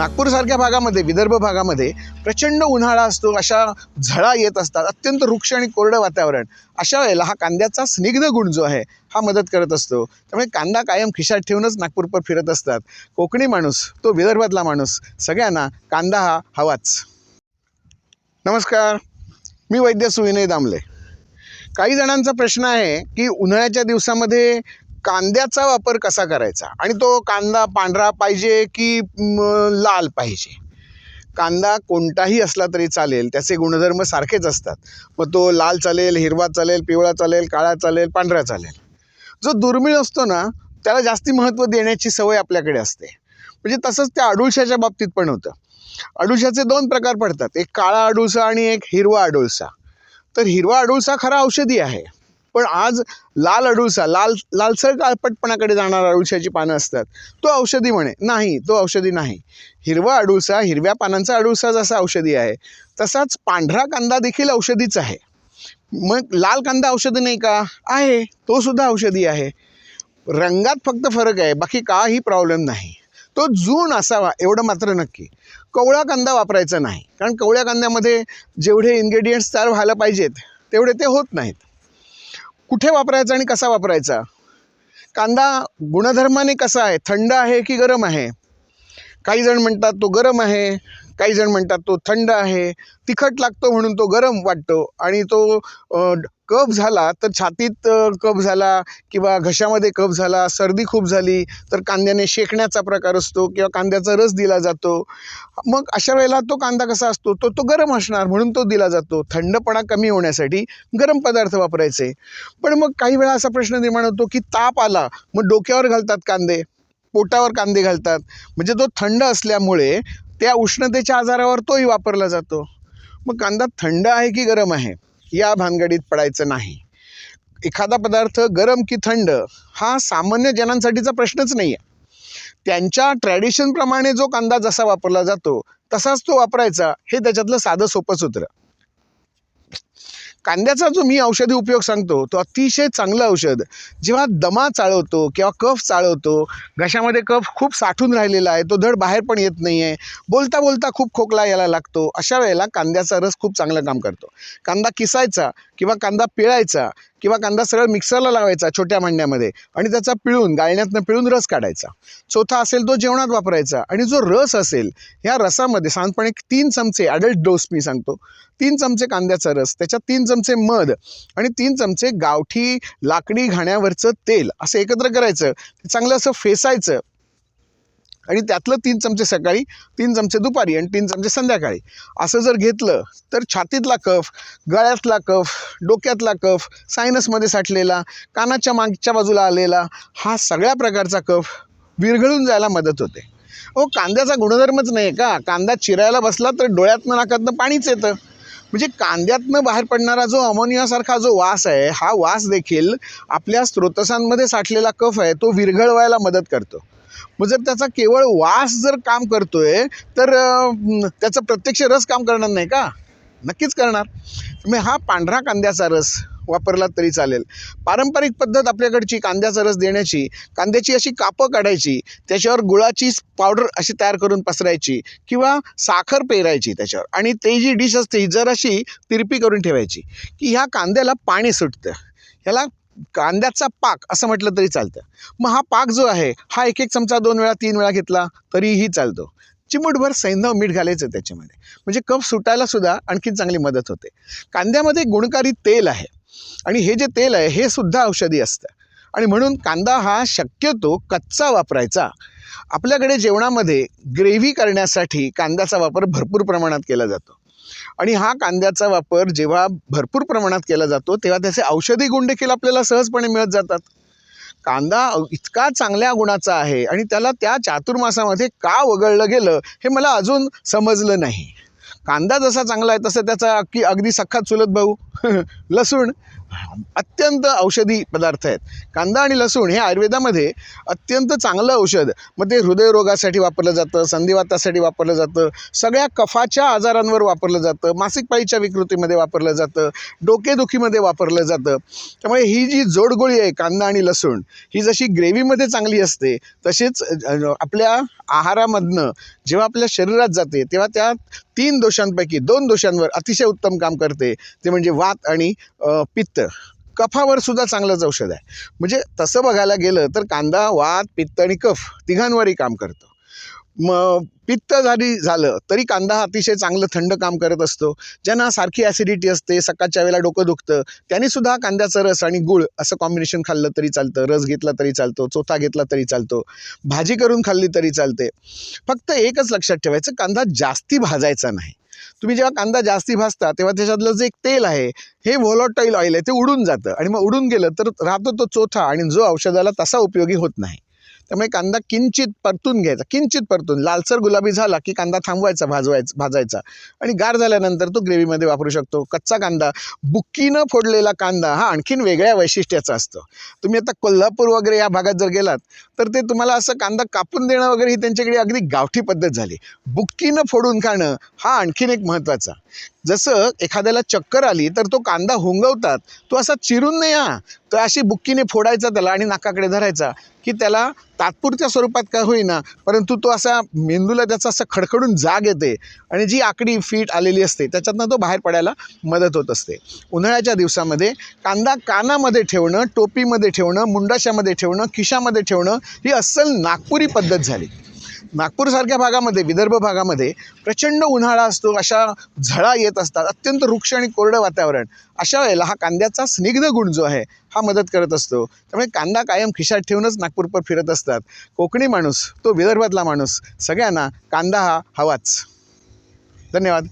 नागपूरसारख्या भागामध्ये विदर्भ भागामध्ये प्रचंड उन्हाळा असतो अशा झळा येत असतात अत्यंत वृक्ष आणि कोरडं वातावरण. अशा वेळेला हा कांद्याचा स्निग्ध गुण जो आहे हा मदत करत असतो. त्यामुळे कांदा कायम खिशात ठेवूनच नागपूरपर फिरत असतात. कोकणी माणूस तो विदर्भातला माणूस सगळ्यांना कांदा हा हवाच. नमस्कार मी वैद्य सुविनय दामले. काही जणांचा प्रश्न आहे की उन्हाळ्याच्या दिवसामध्ये कांद्याचा वापर कसा करायचा? आणि तो कांदा पांढरा पाहिजे की लाल पाहिजे? कांदा कोणताही असला तरी चालेल त्याचे गुणधर्म सारखेच असतात. मग तो लाल चालेल हिरवा चालेल पिवळा चालेल काळा चालेल पांढरा चालेल. जो दुर्मिळ असतो ना त्याला जास्ती महत्त्व देण्याची सवय आपल्याकडे असते. म्हणजे तसंच त्या अडुळशाच्या बाबतीत पण होतं. अडुळशाचे दोन प्रकार पडतात. एक काळा अडुळसा आणि एक हिरवा अडुळसा तर हिरवा अडुळसा खरा औषधी आहे. पण आज लाल अडुळसा लाल लालसर काळपटपणाकडे जाणारा अडुळशाची पानं असतात. तो औषधी म्हणे. नाही तो औषधी नाही. हिरवा अडुळसा हिरव्या पानांचा अडुळसा जसा औषधी आहे. तसाच पांढरा कांदा देखील औषधीच आहे. मग लाल कांदा औषधी नाही का? आहे. तो सुद्धा औषधी आहे. रंगात फक्त फरक आहे. बाकी काही प्रॉब्लेम नाही. तो जून असावा एवढं मात्र नक्की. कवळा कांदा वापरायचा नाही. कारण कवळ्या कांद्यामध्ये जेवढे इन्ग्रेडियंट्स तयार व्हायला पाहिजेत तेवढे ते होत नाहीत. कुठे वापरायचा आणि कसा वापरायचा? कांदा गुणधर्माने कसा आहे? थंड आहे की गरम आहे? काही जण म्हणतात तो गरम आहे काही जण म्हणतात तो थंड आहे. तिखट लागतो म्हणून तो गरम वाटतो आणि तो कफ झाला तर छातीत कफ झाला किंवा घशामध्ये कफ झाला सर्दी खूप झाली तर कांद्याने शेकण्याचा प्रकार असतो किंवा कांद्याचा रस दिला जातो. मग अशा वेळेला तो कांदा कसा असतो? तो तो गरम असणार म्हणून तो दिला जातो. थंडपणा कमी होण्यासाठी गरम पदार्थ वापरायचे. पण मग काही वेळा असा प्रश्न निर्माण होतो की ताप आला मग डोक्यावर घालतात कांदे पोटावर कांदे घालतात. म्हणजे तो थंड असल्यामुळे त्या उष्णतेच्या आजारावर तोही वापरला जातो. मग कांदा थंड आहे की गरम आहे? या भानगडीत पडायचं नाही. एखादा पदार्थ गरम की थंड हा सामान्य जनांसाठीचा प्रश्नच नाही आहे त्यांच्या ट्रॅडिशनप्रमाणे जो कांदा जसा वापरला जातो तसाच तो वापरायचा हे त्याच्यातलं साधं सोपं सूत्र. कांद्याचा जो मी औषधी उपयोग सांगतो तो अतिशय चांगलं औषध. जेव्हा दमा चाळवतो किंवा कफ चाळवतो घशामध्ये कफ खूप साठून राहिलेला आहे तो धड बाहेर पण येत नाही आहे बोलता बोलता खूप खोकला यायला लागतो अशा वेळेला कांद्याचा रस खूप चांगलं काम करतो. कांदा किसायचा किंवा कांदा पिळायचा किंवा कांदा सरळ मिक्सरला लावायचा छोट्या मांड्यामध्ये आणि त्याचा पिळून गाळण्यातनं पिळून रस काढायचा. चौथा असेल तो जेवणात वापरायचा आणि जो रस असेल ह्या रसामध्ये साधारणपणे तीन चमचे अडल्ट डोस मी सांगतो. तीन चमचे कांद्याचा रस त्याच्यात तीन चमचे मध आणि तीन चमचे गावठी लाकडी घाण्यावरचं तेल असं एकत्र करायचं. चांगलं असं फेसायचं. आणि त्यातलं तीन चमचे सकाळी तीन चमचे दुपारी आणि तीन चमचे संध्याकाळी. असं जर घेतलं तर छातीतला कफ गळ्यातला कफ डोक्यातला कफ सायनसमध्ये साठलेला कानाच्या मागच्या बाजूला आलेला हा सगळ्या प्रकारचा कफ विरघळून जायला मदत होते. हो कांद्याचा गुणधर्मच नाही का? कांदा चिरायला बसला तर डोळ्यातनं नाकातनं पाणीच येतं. म्हणजे कांद्यातनं बाहेर पडणारा जो अमोनियासारखा जो वास आहे हा वास देखील आपल्या स्रोतसांमध्ये साठलेला कफ आहे तो विरघळवायला मदत करतो. मग जर त्याचा केवळ वास जर काम करतोय तर त्याचा प्रत्यक्ष रस काम करणार नाही का? नक्कीच करणार. मग हा पांढरा कांद्याचा रस वापरला तरी चालेल. पारंपरिक पद्धत आपल्याकडची कांद्याचा रस देण्याची कांद्याची अशी कापं काढायची त्याच्यावर गुळाची पावडर अशी तयार करून पसरायची किंवा साखर पेरायची त्याच्यावर. आणि ते जी डिश असते ही जराशी तिरपी करून ठेवायची की ह्या कांद्याला पाणी सुटतं. ह्याला कांद्याचा पाक असं म्हटलं तरी चालतं. मग हा पाक जो आहे हा एक एक चमचा दोन वेळा तीन वेळा घेतला तरीही चालतो. चिमूटभर सैंधव मीठ घालायचं त्याच्यामध्ये. म्हणजे कफ सुटायला सुद्धा आणखीन चांगली मदत होते. कांद्यामध्ये गुणकारी तेल आहे. आणि हे जे तेल आहे हे सुद्धा औषधी असतं. आणि म्हणून कांदा हा शक्यतो कच्चा वापरायचा. आपल्याकडे जेवणामध्ये ग्रेव्ही करण्यासाठी कांद्याचा वापर भरपूर प्रमाणात केला जातो. आणि हा कांद्याचा वापर जेव्हा भरपूर प्रमाणात केला जातो तेव्हा त्याचे औषधी गुण देखील आपल्याला सहजपणे मिळत जातात. कांदा इतका चांगल्या गुणाचा आहे आणि त्याला त्या चातुर्मासामध्ये का वगळलं गेलं हे मला अजून समजलं नाही. कांदा जसा चांगला आहे तसं त्याचा अगदी अगदी सख्खा चुलत भाऊ लसूण अत्यंत औषधी पदार्थ आहेत. कांदा आणि लसूण हे आयुर्वेदामध्ये अत्यंत चांगलं औषध. मग ते हृदयरोगासाठी वापरलं जातं संधिवातासाठी वापरलं जातं सगळ्या कफाच्या आजारांवर वापरलं जातं मासिक पाळीच्या विकृतीमध्ये वापरलं जातं डोकेदुखीमध्ये वापरलं जातं. त्यामुळे ही जी जोडगोळी आहे कांदा आणि लसूण ही जशी ग्रेव्हीमध्ये चांगली असते तशीच आपल्या आहारामधनं जेव्हा आपल्या शरीरात जाते तेव्हा त्या तीन दोषांपैकी दोन दोषांवर अतिशय उत्तम काम करते. ते म्हणजे वा वात आणि पित्त. कफावर सुद्धा चांगलंच औषध आहे. म्हणजे तसं बघायला गेलं तर कांदा वात पित्त आणि कफ तिघांवरही काम करतो. मग पित्त जरी झालं तरी कांदा हा अतिशय चांगलं थंड काम करत असतो. ज्यांना सारखी ॲसिडिटी असते सकाळच्या वेळेला डोकं दुखतं त्यांनी सुद्धा कांद्याचा रस आणि गुळ असं कॉम्बिनेशन खाल्लं तरी चालतं रस घेतला तरी चालतो चोथा घेतला तरी चालतो भाजी करून खाल्ली तरी चालते. फक्त एकच लक्षात ठेवायचं कांदा जास्ती भाजायचा नाही. तुम्ही जेव्हा कांदा जास्ती भाजता तेव्हा त्याच्यातलं जे एक तेल आहे हे व्होलॉटाईल ऑइल आहे ते उडून जातं. आणि मग उडून गेलं तर राहतो तो चोथा आणि जो औषधाला तसा उपयोगी होत नाही. त्यामुळे कांदा किंचित परतून घ्यायचा किंचित परतून. लालसर गुलाबी झाला की कांदा थांबवायचा भाजवायचा भाजायचा. आणि गार झाल्यानंतर तो ग्रेव्हीमध्ये वापरू शकतो. कच्चा कांदा बुक्कीनं फोडलेला कांदा हा आणखीन वेगळ्या वैशिष्ट्याचा असतो. तुम्ही आता कोल्हापूर वगैरे या भागात जर गेलात तर ते तुम्हाला असं कांदा कापून देणं वगैरे ही त्यांच्याकडे अगदी गावठी पद्धत झाली. बुक्कीनं फोडून खाणं हा आणखीन एक महत्त्वाचा. जसं एखाद्याला चक्कर आली तर तो कांदा हुंगवतात. तो असा चिरून नाही हा. तर अशी बुक्कीने फोडायचा त्याला आणि नाकाकडे धरायचा की त्याला तात्पुरत्या स्वरूपात काय होईना परंतु तो असा मेंदूला त्याचा असं खडखडून जाग येते आणि जी आकडी फीट आलेली असते त्याच्यातनं तो बाहेर पडायला मदत होत असते. उन्हाळ्याच्या दिवसामध्ये कांदा कानामध्ये ठेवणं टोपीमध्ये ठेवणं मुंडाशामध्ये ठेवणं खिशामध्ये ठेवणं ही अस्सल नागपुरी पद्धत झाली. नागपूरसारख्या भागामध्ये विदर्भ भागामध्ये प्रचंड उन्हाळा असतो अशा झळा येत असतात अत्यंत वृक्ष आणि कोरडं वातावरण. अशा वेळेला हा कांद्याचा स्निग्ध गुण जो आहे हा मदत करत असतो. त्यामुळे कांदा कायम खिशात ठेवूनच नागपूरपर फिरत असतात. कोकणी माणूस तो विदर्भातला माणूस सगळ्यांना कांदा हा हवाच. धन्यवाद.